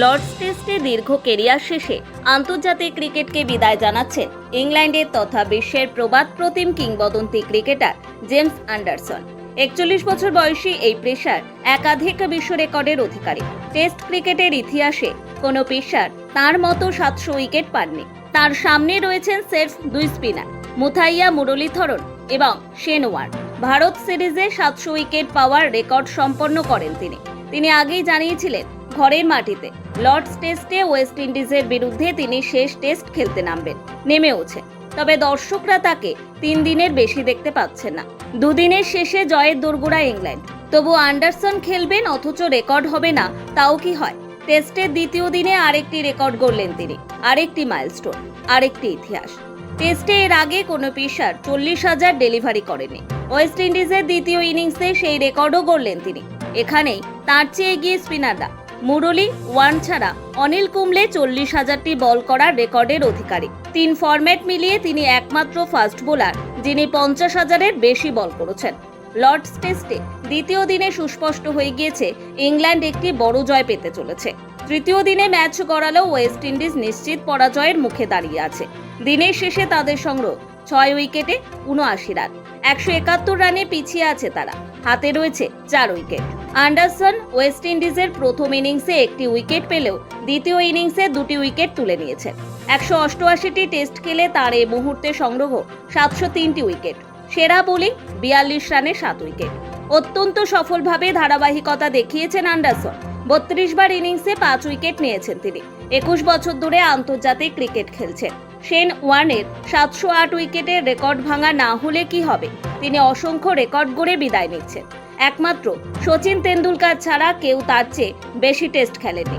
Lords টেস্টে দীর্ঘ career শেষে আন্তর্জাতিক ক্রিকেটকে বিদায় জানাচ্ছেন ইংল্যান্ডের তথা বিশ্বের প্রবাদ প্রতিম কিংবদন্তি ক্রিকেটার জেমস অ্যান্ডারসন। একচল্লিশ বছর বয়সী এই পেশার একাধিক বিশ্ব রেকর্ডের অধিকারী। টেস্ট ক্রিকেটের ইতিহাসে কোনো পেশার তার মতো সাতশো উইকেট পাননি। তার সামনে রয়েছেন সেরফ দুই স্পিনার মুথাইয়া মুরলীধরন এবং শেনওয়ার ভারত সিরিজে সাতশো উইকেট পাওয়ার রেকর্ড সম্পন্ন করেন তিনি। তিনি আগেই জানিয়েছিলেন ঘরের মাটিতে। লর্ডস টেস্টে ওয়েস্ট ইন্ডিজের বিরুদ্ধে তিনি শেষ টেস্ট খেলতে নামবেন, নেমে নেমেওছে তবে দর্শকরা তাকে তিন দিনের বেশি দেখতে পাচ্ছেন না। দুদিনের শেষে জয়ের দোরগোড়া ইংল্যান্ড। তবু আন্ডারসন খেলবেন, অথচ রেকর্ড হবে না, তাও কি হয়? টেস্টের দ্বিতীয় দিনে আরেকটি রেকর্ড গড়লেন তিনি, আরেকটি মাইলস্টোন, আরেকটি ইতিহাস। টেস্টে এর আগে কোনো পেশার চল্লিশ হাজার ডেলিভারি করেনি। ওয়েস্ট ইন্ডিজের দ্বিতীয় ইনিংসে সেই রেকর্ডও গড়লেন তিনি। এখানেই তার চেয়ে এগিয়ে স্পিনাররা মুরলী, ওয়ান ছাড়া অনিল কুম্বলে চল্লিশ হাজারটি বল করার রেকর্ডের অধিকারী। তিন ফরম্যাট মিলিয়ে তিনি একমাত্র ফাস্ট বোলার, যিনি পঞ্চাশ হাজারের বেশি বল করেছেন। লর্ডস টেস্টে দ্বিতীয় দিনে সুস্পষ্ট হয়ে গিয়েছে, ইংল্যান্ড একটি বড় জয় পেতে চলেছে। তৃতীয় দিনে ম্যাচ গড়ালেও ওয়েস্ট ইন্ডিজ নিশ্চিত পরাজয়ের মুখে দাঁড়িয়ে আছে। দিনের শেষে তাদের সংগ্রহ, ছয় উইকেটে উনআশি রান। একশো একাত্তর রানে পিছিয়ে আছে তারা। হাতে রয়েছে চার উইকেট। আন্ডারসন ওয়েস্ট ইন্ডিজের প্রথম ইনিংসে একটি উইকেট পেলেও দ্বিতীয় ইনিংসে দুটি উইকেট তুলে নিয়েছেন একশো অষ্টআশিটি টেস্ট খেলে তার এই মুহূর্তে সংগ্রহ সাতশো তিনটি উইকেট। সেরা বোলিং বিয়াল্লিশ রানে সাত উইকেট। অত্যন্ত সফলভাবে ধারাবাহিকতা দেখিয়েছেন আন্ডারসন। বত্রিশ বার ইনিংসে পাঁচ উইকেট নিয়েছেন তিনি। একুশ বছর ধরে আন্তর্জাতিক ক্রিকেট খেলছেন। শেন ওয়ানের সাতশো আট উইকেটের রেকর্ড ভাঙা না হলে কি হবে? তিনি অসংখ্য রেকর্ড গড়ে বিদায় নিচ্ছেন। একমাত্র সচিন তেন্ডুলকার ছাড়া কেউ তার চেয়ে বেশি টেস্ট খেলেনি।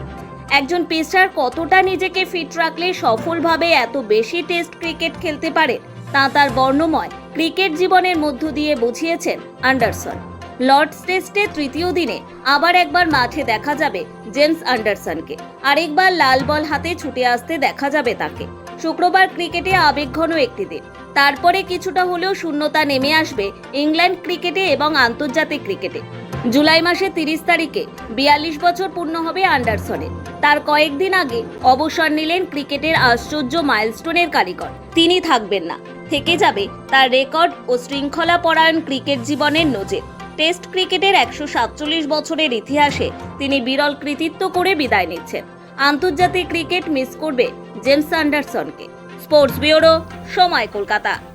একজন পেসার কতটা নিজেকে ফিট রাখলে সফলভাবে এত বেশি টেস্ট ক্রিকেট খেলতে পারে, তা তার বর্ণময় ক্রিকেট জীবনের মধ্য দিয়ে বুঝিয়েছেন আন্ডারসন। লর্ডস টেস্টে তৃতীয় দিনে আবার একবার মাঠে দেখা যাবে জেমস আন্ডারসনকে। আরেকবার লাল বল হাতে ছুটে আসতে দেখা যাবে তাকে। শুক্রবার ক্রিকেটে আবেগঘন একটি দিন। তারপরে কিছুটা হলেও শূন্যতা নেমে আসবে ইংল্যান্ড ক্রিকেটে এবং আন্তর্জাতিক ক্রিকেটে। জুলাই মাসে তিরিশ তারিখে বিয়াল্লিশ বছর পূর্ণ হবে আন্ডারসনের। তার কয়েকদিন আগে অবসর নিলেন ক্রিকেটের আশ্চর্য মাইলস্টোনের কারিগর। তিনি থাকবেন না। থেকে যাবে তার রেকর্ড ও শৃঙ্খলা পরায়ণ ক্রিকেট জীবনের নজির। টেস্ট ক্রিকেটের একশো সাতচল্লিশ বছরের ইতিহাসে তিনি বিরল কৃতিত্ব করে বিদায় নিচ্ছেন। আন্তর্জাতিক ক্রিকেট মিস করবে James অ্যান্ডারসনকে। Sports bureau Samay Kolkata.